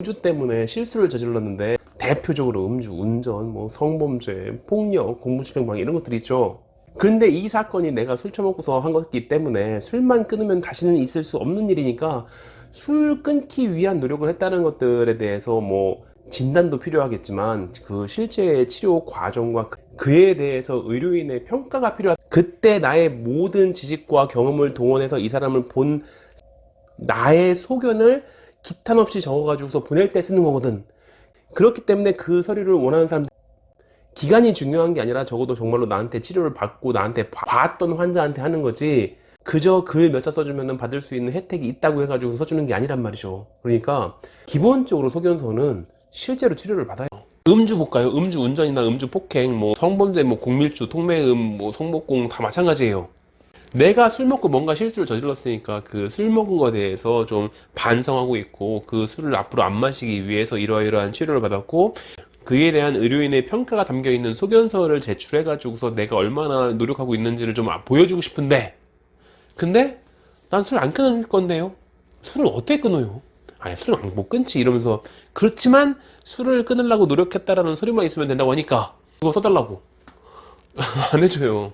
음주 때문에 실수를 저질렀는데 대표적으로 음주, 운전, 뭐 성범죄, 폭력, 공무집행방 이런 것들이 있죠. 근데 이 사건이 내가 술 처먹고서 한 거기 때문에 술만 끊으면 다시는 있을 수 없는 일이니까 술 끊기 위한 노력을 했다는 것들에 대해서 뭐 진단도 필요하겠지만 그 실제 치료 과정과 그- 그에 대해서 의료인의 평가가 필요하다. 그때 나의 모든 지식과 경험을 동원해서 이 사람을 본 나의 소견을 기탄 없이 적어가지고서 보낼 때 쓰는 거거든. 그렇기 때문에 그 서류를 원하는 사람 기간이 중요한 게 아니라 적어도 정말로 나한테 치료를 받고 나한테 봐- 봤던 환자한테 하는 거지. 그저 글 몇 자 써주면 받을 수 있는 혜택이 있다고 해가지고 써주는 게 아니란 말이죠. 그러니까 기본적으로 소견서는 실제로 치료를 받아요. 음주 볼까요? 음주 운전이나 음주 폭행, 뭐 성범죄, 뭐 공밀주, 통매음, 뭐 성폭공 다 마찬가지예요. 내가 술 먹고 뭔가 실수를 저질렀으니까 그 술 먹은 거에 대해서 좀 반성하고 있고 그 술을 앞으로 안 마시기 위해서 이러이러한 치료를 받았고 그에 대한 의료인의 평가가 담겨 있는 소견서를 제출해 가지고서 내가 얼마나 노력하고 있는지를 좀 보여주고 싶은데 근데 난 술 안 끊을 건데요. 술을 어떻게 끊어요? 아니 술을 안- 못 끊지 이러면서 그렇지만 술을 끊으려고 노력했다라는 서류만 있으면 된다고 하니까 그거 써달라고 안 해줘요.